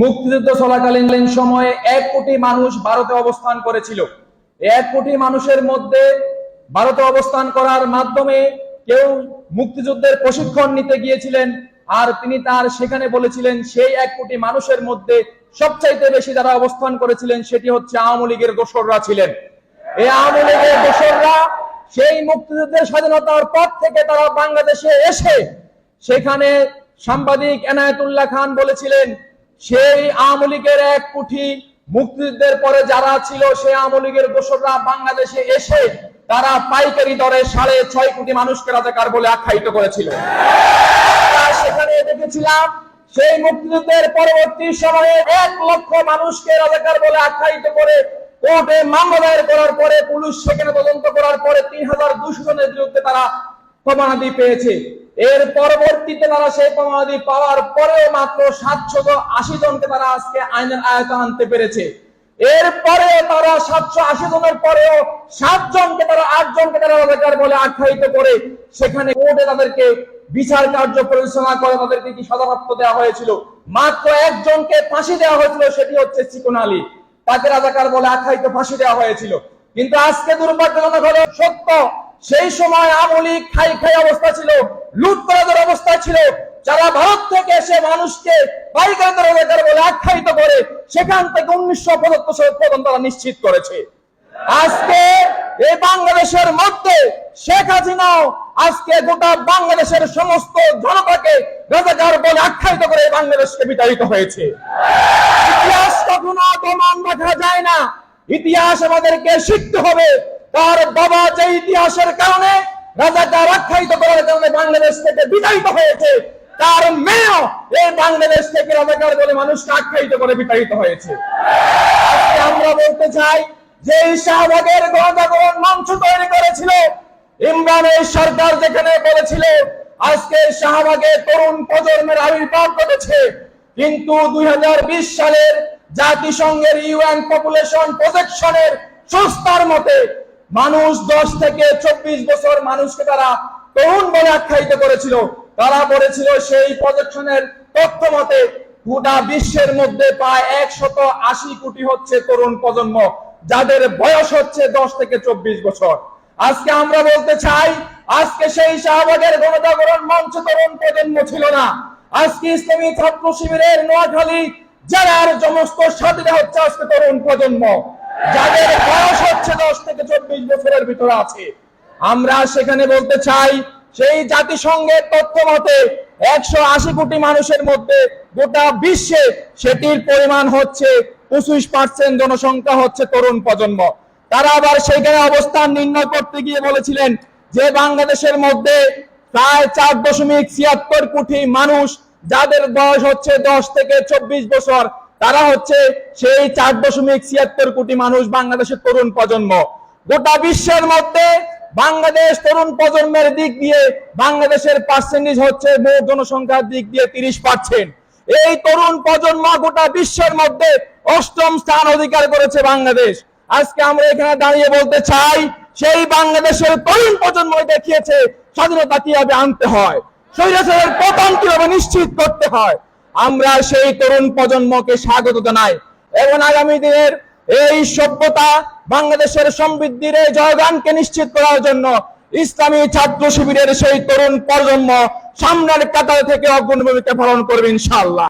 মুক্তিযুদ্ধ চলাকালীন সময়ে এক কোটি মানুষ ভারতে অবস্থান করেছিল। এক কোটি মানুষের মধ্যে ভারতে অবস্থান করার মাধ্যমে কেউ মুক্তিযুদ্ধের প্রশিক্ষণ নিতে গিয়েছিলেন, আর তিনি তার সেখানে বলেছিলেন, সেই এক কোটি মানুষের মধ্যে সবচাইতে বেশি যারা অবস্থান করেছিলেন, সেটি হচ্ছে আওয়ামী লীগের দোসররা ছিলেন। এই আওয়ামী লীগের দোসররা সেই মুক্তিযুদ্ধের স্বাধীনতার পর থেকে তারা বাংলাদেশে এসে সেখানে সাংবাদিক এনায়েতুল্লাহ খান বলেছিলেন সেই আওয়ামী লীগের এক কুঠি মুক্তিযুদ্ধের পরে যারা ছিল, সেই আওয়ামী লীগের দোসররা বাংলাদেশে এসে তারা পাইকারি দরে সাড়ে ছয় কোটি মানুষকে রাজাকার বলে আখ্যায়িত করেছিল। সেখানে দেখেছিলাম, সেই মুক্তিযুদ্ধের পরবর্তী সময়ে এক লক্ষ মানুষকে রাজাকার বলে আখ্যায়িত করে কোর্টে মামলা দায়ের করার পরে পুলিশ সেখানে তদন্ত করার পরে তিন হাজার দুশো জনের বিরুদ্ধে তারা প্রমাণাদি পেয়েছে। এর পরবর্তীতে তারা সেই প্রমাণাদি পাওয়ার পরেও মাত্র সাতশো আশি জনকে তারা আজকে আইনের আয়তা আনতে পেরেছে। এরপরে তারা সাতশো আশি জনের পরেও সাত জনকে তারা আট জনকে তারা রাজাকার বলে আখ্যায়িত করে সেখানে কোর্টে তাদেরকে বিচার কার্য পরিচালনা করে তাদেরকে কি সাজাপ্রাপ্ত দেওয়া হয়েছিল? মাত্র একজনকে ফাঁসি দেওয়া হয়েছিল, সেটি হচ্ছে চিকন আলী। তাকে রাজাকার বলে আখ্যায়িত ফাঁসি দেওয়া হয়েছিল। কিন্তু আজকে দুর্ভাগ্যজনক হলো, সত্য, সেই সময় আমলি খাই খাই অবস্থা ছিল। লুটতরাজের অবস্থা ছিল। যারা ভারত থেকে এসে মানুষকে আখ্যায়িত করে, সেখান থেকে উনিশশো পঁচাত্তর সাল পর্যন্ত তারা নিশ্চিত করেছে। আজকে এই বাংলাদেশের মধ্যে শেখ হাসিনাও আজকে গোটা বাংলাদেশের সমস্ত জনতাকে রাজাকার বলে আখ্যায়িত করে বাংলাদেশকে বিতাড়িত হয়েছে। ইতিহাস কখনো প্রমাণ রাখা যায় না। ইতিহাস আমাদেরকে শিখতে হবে। তার বাবা যে ইতিহাসের কারণে রাজাকার আখ্যায়িত করার কারণে বাংলাদেশ থেকে বিতাড়িত হয়েছে। তার মেয়েও এই বাংলাদেশ থেকে রাজাকার বলে মানুষকে আখ্যায়িত করে বিতাড়িত হয়েছে। আজকে আমরা বলতে চাই যে শাহবাগের গণজাগরণ মঞ্চ তৈরি করেছিল ইমরানের সরকার যেখানে বলেছিল, আজকে শাহবাগে তরুণ প্রজন্মের আবির্ভাব ঘটেছে। কিন্তু দুই হাজার বিশ সালের জাতিসংঘের ইউএন পপুলেশন প্রজেকশনের সংস্থার মতে মানুষ দশ থেকে চব্বিশ বছর মানুষকে তারা তরুণ বলে আখ্যায়িত করেছিল। তারা বলেছিল সেই প্রজেকশনের তথ্য মতে গোটা বিশ্বের মধ্যে প্রায় একশত আশি কোটি হচ্ছে তরুণ প্রজন্ম, যাদের বয়স হচ্ছে দশ থেকে চব্বিশ বছর। আজকে আমরা বলতে চাই, আজকে সেই শাহবাগের গণজাগরণ মঞ্চ তরুণ প্রজন্ম ছিল না। আজকে ইসলামী ছাত্র শিবিরের নোয়াখালী জেলার সমস্ত সাথীরা হচ্ছে আজকে তরুণ প্রজন্ম। যাদের বয়স হচ্ছে দশ থেকে চব্বিশ বছরের ভিতরে আছে, আমরা সেখানে বলতে চাই, সেই জাতিসংঘের তথ্য মতে একশো আশি কোটি মানুষের মধ্যে গোটা বিশ্বে সেটির পরিমাণ হচ্ছে পঁচিশ পার্সেন্ট জনসংখ্যা হচ্ছে তরুণ প্রজন্ম। তারা আবার সেখানে অবস্থান নির্ণয় করতে গিয়ে বলেছিলেন যে বাংলাদেশের মধ্যে প্রায় চার দশমিক ছিয়াত্তর কোটি মানুষ, যাদের বয়স হচ্ছে দশ থেকে চব্বিশ বছর তারা হচ্ছে সেই চার দশমিক ছিয়াত্তর কোটি মানুষ বাংলাদেশের তরুণ প্রজন্ম। গোটা বিশ্বের মধ্যে বাংলাদেশ তরুণ প্রজন্মের দিক দিয়ে বাংলাদেশের পার্সেন্টেজ হচ্ছে মোট জনসংখ্যার দিক দিয়ে তিরিশ পার্সেন্ট এই তরুণ প্রজন্ম গোটা বিশ্বের মধ্যে অষ্টম স্থান অধিকার করেছে বাংলাদেশ। আজকে আমরা এখানে দাঁড়িয়ে বলতে চাই, সেই বাংলাদেশের তরুণ প্রজন্ম দেখিয়েছে স্বাধীনতা কীভাবে আনতে হয়, স্বৈরাচারের পতন কীভাবে নিশ্চিত করতে হয় আমরা সেই তরুণ প্রজন্মকে স্বাগত জানাই এবং আগামী দিনের এই সভ্যতা বাংলাদেশের সমৃদ্ধির এই জয়গানকে নিশ্চিত করার জন্য ইসলামী ছাত্র শিবিরের সেই তরুণ প্রজন্ম সামনের কাতার থেকে অগ্রণী ভূমিকা পালন করবে ইনশাআল্লাহ।